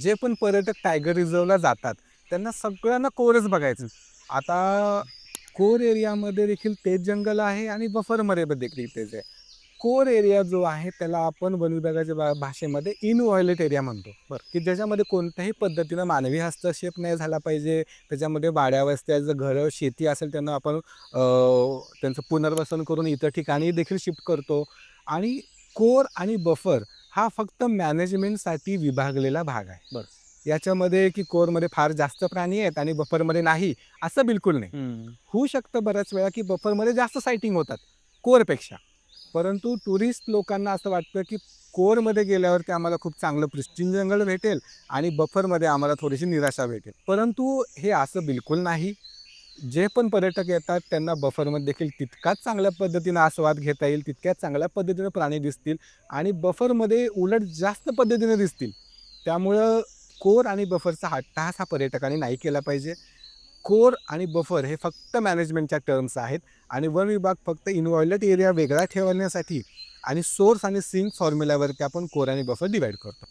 जे पण पर्यटक टायगर रिझर्वला जातात त्यांना सगळ्यांना कोरच बघायचं. आता कोर एरियामध्ये देखील तेज जंगल आहे आणि बफरमध्ये देखील तेच आहे. कोर एरिया जो आहे त्याला आपण वन विभागाच्या भा- भाषेमध्ये इनव्हॉयलेट एरिया म्हणतो. बरं की ज्याच्यामध्ये कोणत्याही पद्धतीनं मानवी हस्तक्षेप नाही झाला पाहिजे. त्याच्यामध्ये वाड्या वस्त्या जर घरं शेती असेल त्यांना आपण त्यांचं पुनर्वसन करून इतर ठिकाणी देखील शिफ्ट करतो. आणि कोर आणि बफर हा फक्त मॅनेजमेंटसाठी विभागलेला भाग आहे. बरं. याच्यामध्ये की कोरमध्ये फार जास्त प्राणी आहेत आणि बफरमध्ये नाही असं बिलकुल नाही. होऊ शकतं बऱ्याच वेळा की बफरमध्ये जास्त सायटिंग होतात कोरपेक्षा. परंतु टुरिस्ट लोकांना असं वाटतं की कोरमध्ये गेल्यावरती आम्हाला खूप चांगलं प्रिस्टीन जंगल भेटेल आणि बफरमध्ये आम्हाला थोडीशी निराशा भेटेल. परंतु हे असं बिलकुल नाही. जे पण पर्यटक येतात त्यांना बफरमध्ये देखील तितकाच चांगल्या पद्धतीनं आस्वाद घेता येईल तितक्याच चांगल्या पद्धतीनं प्राणी दिसतील आणि बफरमध्ये उलट जास्त पद्धतीने दिसतील. त्यामुळं कोर आणि बफरचा हट्टास हा पर्यटकांनी नाही केला पाहिजे. कोर आणि बफर हे फक्त मॅनेजमेंटच्या टर्म्स आहेत आणि वन विभाग फक्त इन्व्हॉयलेट एरिया वेगळा ठेवण्यासाठी आणि सोर्स आणि सिंक फॉर्म्युल्यावरती आपण कोर आणि बफर डिवाईड करतो.